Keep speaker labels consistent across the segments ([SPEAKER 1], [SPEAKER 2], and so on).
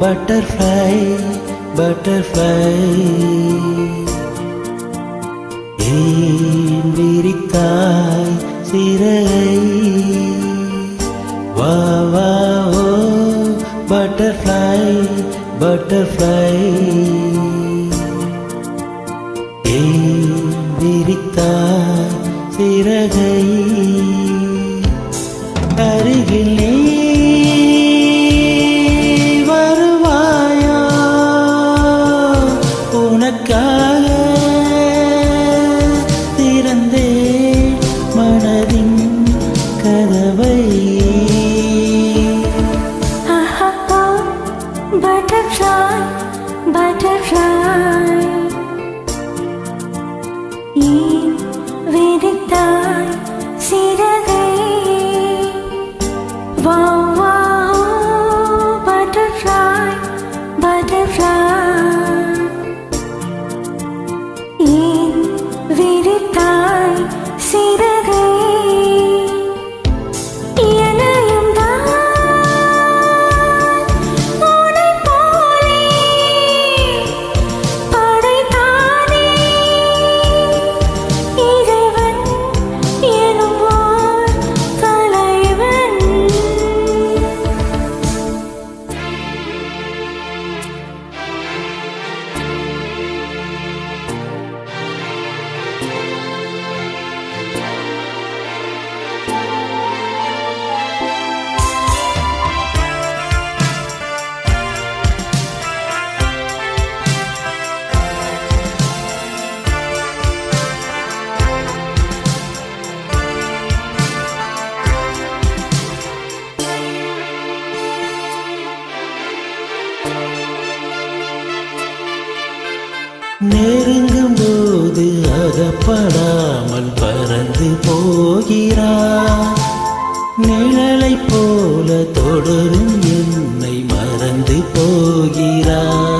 [SPEAKER 1] Butterfly butterfly butterfly. ஏன் விரித்தாய் சிறகை? வா வா ஓ பட்டர்ஃப்ளை பட்டர்ஃப்ளை ஏன் விரித்தாய் சிறகை? அருகில்
[SPEAKER 2] Butterfly, butterfly. ஏன் விரித்தாய் சிறகை? வா,
[SPEAKER 1] நெருங்கும் போது அகப்படாமல் பறந்து போகிறார். நிழலை போல தொடரும் என்னை மறந்து போகிறார்.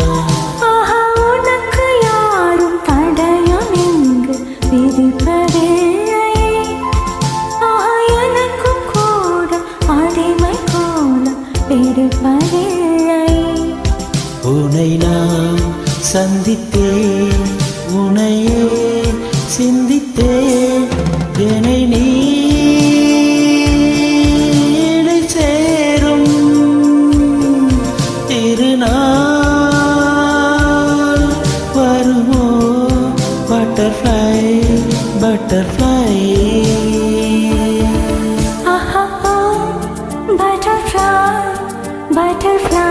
[SPEAKER 1] சந்தித்தேன் உனையே சிந்தித்தேன் என்னை நீ இணை சேரும் திருநாள் வருமோ? பட்டர்ஃப்ளை பட்டர்ஃப்ளை
[SPEAKER 2] ஆஹா பட்டர்ஃப்ளை பட்டர்ஃப்ளை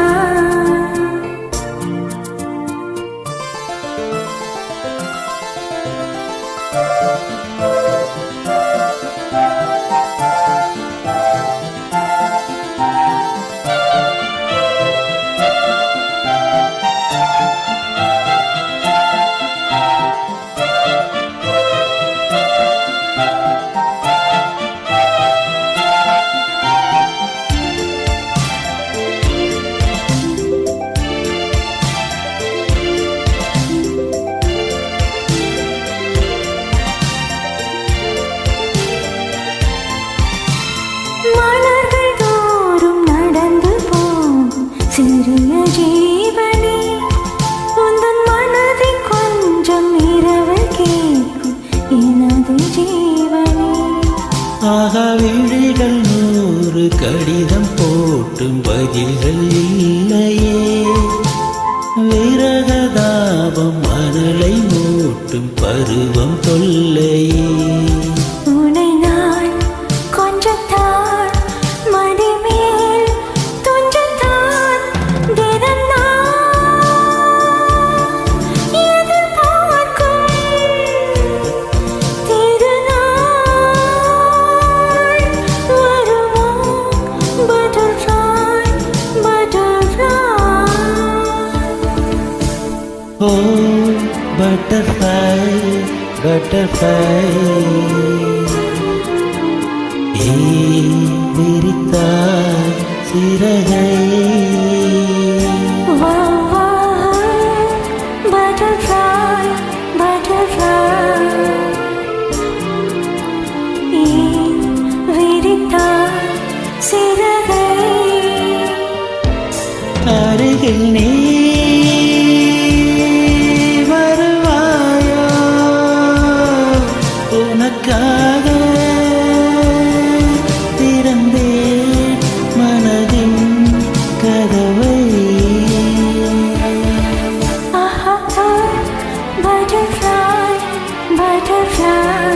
[SPEAKER 1] Música கடிதம் போட்டும் பதில்கள் இல்லையே. விரகதாபம் மணலை மூட்டும் பருவம் தொல்லையே.
[SPEAKER 2] Butterfly, butterfly.
[SPEAKER 1] ஏன் விரித்தாய் சிறகை
[SPEAKER 2] மூக்கில் நீ உனக்காக திறந்தேன் மனதின் கதவை
[SPEAKER 1] Butterfly, butterfly